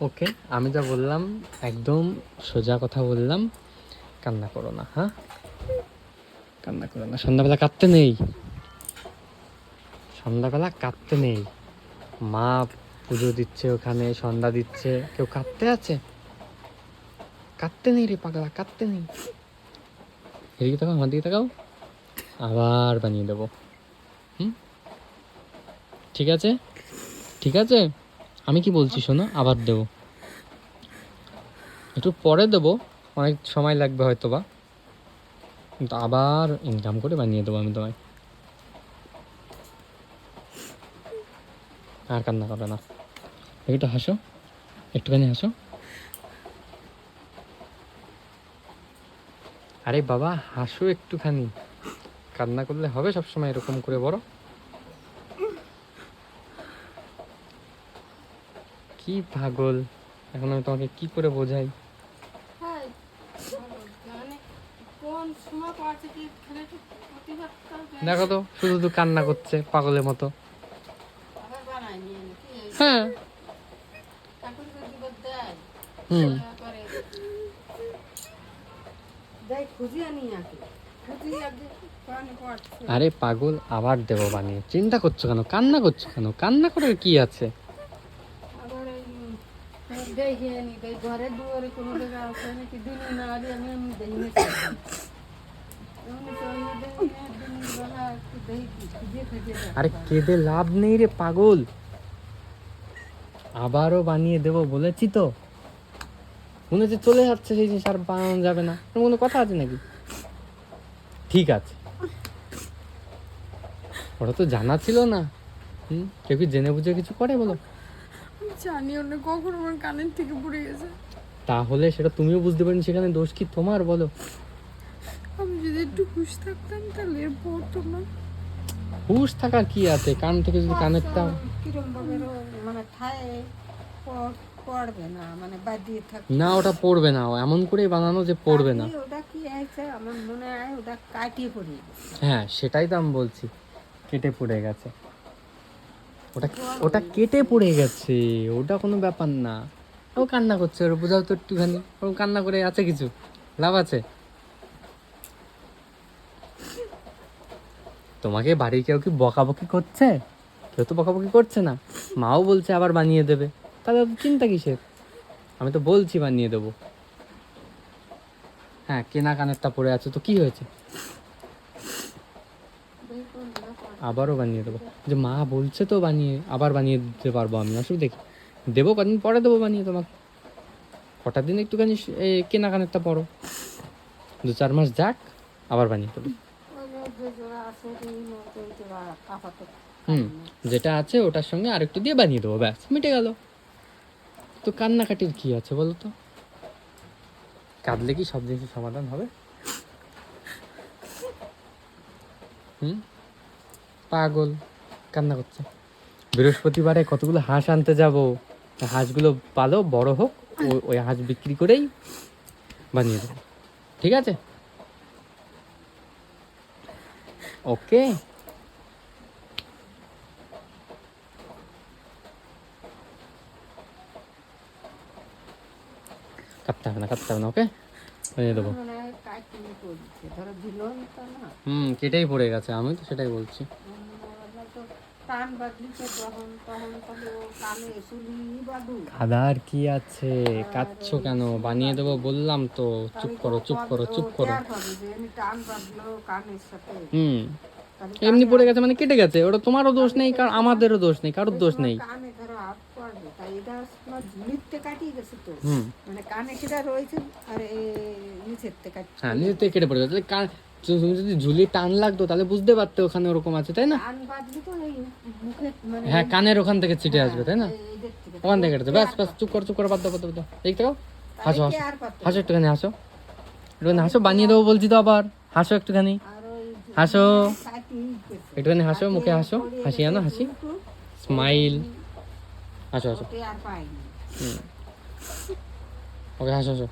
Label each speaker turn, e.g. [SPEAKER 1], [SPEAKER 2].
[SPEAKER 1] ওকে, আমি যা বললাম, একদম সোজা কথা বললাম, কান্না করো না হ্যাঁ? কান্না করো না, সন্ধ্যাবেলা কাঁদতে নেই। সন্ধ্যাবেলা কাঁদতে নেই। মা পুজো দিচ্ছে ওখানে, সন্ধ্যা দিচ্ছে। কেউ কাঁদতে আছে? কাঁদতে নেই রে পাগলা, কাঁদতে নেই। এদিকে তাকাও, আমার দিকে তাকাও। আবার বানিয়ে দেবো। হুম? ঠিক আছে? ঠিক আছে? আমি কি বলছি, শোনো? আবার দেবো। একটু পরে দেবো। অনেক সময় লাগবে হয়তো বা কিন্তু আবার ইনকাম করে বানিয়ে দেবো আমি তোমায়। আর কান্না করে না। একটু হাসো। একটুখানি হাসো। আরে বাবা, হাসো একটুখানি। কান্না করলে হবে সব সময় এরকম করে বড়? কি পাগল? এখন আমি তোমাকে কি করে বোঝাই?
[SPEAKER 2] মানে?
[SPEAKER 1] দেখো তো শুধু শুধু কান্না করছে পাগলের মতো? হ্যাঁ। হুম। আরে পাগল আবার দেবো বানিয়ে। চিন্তা করছ কেন? কান্না করছ কেন? কান্না করার কি আছে? আরে
[SPEAKER 2] দেখতাম।
[SPEAKER 1] কেঁদে লাভ নেই রে পাগল। আবারও বানিয়ে দেবো বলেছি তো। মনে হচ্ছে চলে যাচ্ছে, সেই জিনিস আর বানানো যাবে না। কোনো কথা আছে নাকি? ঠিক আছে। ওটা তো জানা ছিল না। হুম? কেউ কি জেনে বুঝে কিছু করে বলো?
[SPEAKER 2] জানিও না কখন আমার কানের থেকে পড়ে গেছে।
[SPEAKER 1] তাহলে সেটা তুমিও বুঝতে পারেন সেখানে দোষ কি তোমার বলো?
[SPEAKER 2] আমি যদি একটু হুশ থাকতাম তাহলে পড়তো না।
[SPEAKER 1] হুশ থাকার কি আছে? কান থেকে যদি কানেরটা
[SPEAKER 2] কিরম ভাবে মানে ঠায় পড়বে না মানে বাদিয়ে থাকবে
[SPEAKER 1] না ওটা পড়বে না এমন করেই বানানো যে পড়বে না।
[SPEAKER 2] ওটা কি আছে? আমার মনে হয় ওটা কাটিয়ে পড়ি
[SPEAKER 1] হ্যাঁ সেটাই তো আমি বলছি কেটে পড়ে গেছে। ওটা ওটা কেটে পড়ে গেছে। ওটা কোনো ব্যাপার না। ও কান্না করছে, ওর বোঝাও তো একটুখানি। ও কান্না করে আছে কিছু? লাভ আছে? তোমাকে বাড়ির কেউ কি বকাবকি করছে? কেউ তো বকাবকি করছে না। মাও বলছে আবার বানিয়ে দেবে। তাহলে চিন্তা কিসের? আমি তো বলছি বানিয়ে দেবো। হ্যাঁ কেনা কানেরটা পড়ে আছে তো কি হয়েছে? আবারও বানিয়ে দেবো। যে মা বলছে তো বানিয়ে আবার বানিয়ে দিতে পারব আমি। অসুবিধা কি দেবো কদিন পরে দেবো বানিয়ে তোমাকে। কটা দিন একটুখানি স- এ, কেনা কানেরটা পড়ো। দু চার মাস যাক আবার বানিয়ে দেবো। হুম যেটা আছে ওটার সঙ্গে আরেকটু দিয়ে বানিয়ে দেবো ব্যাস মিটে গেল। তো কান্নাকাটির কি আছে বলো তো? কাঁদলে কি সব জিনিসের সমাধান হবে? হুম? পাগল কান্না করছে। বৃহস্পতিবারে কতগুলো হাঁস আনতে যাব? হাঁসগুলো পালো বড় হোক ওই হাঁস বিক্রি করেই বানিয়ে দেবো। ঠিক আছে? ওকে। কাটতে হবে না কাটতে হবে না ওকে? বানিয়ে দেবো। হুম কেটেই পড়ে গেছে। আমি তো সেটাই বলছি। আদার কি আছে? কাটছো কেন? বানিয়ে দেবো বললাম তো। চুপ করো চুপ করো চুপ করো। হুম। এমনি পড়ে গেছে মানে কেটে গেছে। ওটা তোমারও দোষ নেই কার আমাদেরও দোষ নেই কারোর দোষ নেই।
[SPEAKER 2] মানে
[SPEAKER 1] হ্যাঁ নিজের থেকে কেটে পড়ে গেছে। কান- তুমি যদি ঝুলি টান লাগতো তাহলে বুঝতে পারতে ওখানে ওরকম আছে তাই না?
[SPEAKER 2] মানে
[SPEAKER 1] হ্যাঁ কানের ওখান থেকে ছিটে আসবে তাই না?
[SPEAKER 2] থেকে।
[SPEAKER 1] ওখান থেকে কেটেছে ব্যাস ব্যাস চুপ করো চুপ করো বাদ দাও বাদ দাও, বাদ দাও। হাসো হাসো। হাসো একটুখানি হাসো। একটুখানি হাসো বানিয়ে দেবো বলছি তো আবার। হাসো একটুখানি। হাসো। একটুখানি হাসো মুখে হাসো। হাসি আনো হাসি। স্মাইল। হাসো হাসো। ওকে হাসো হাসো।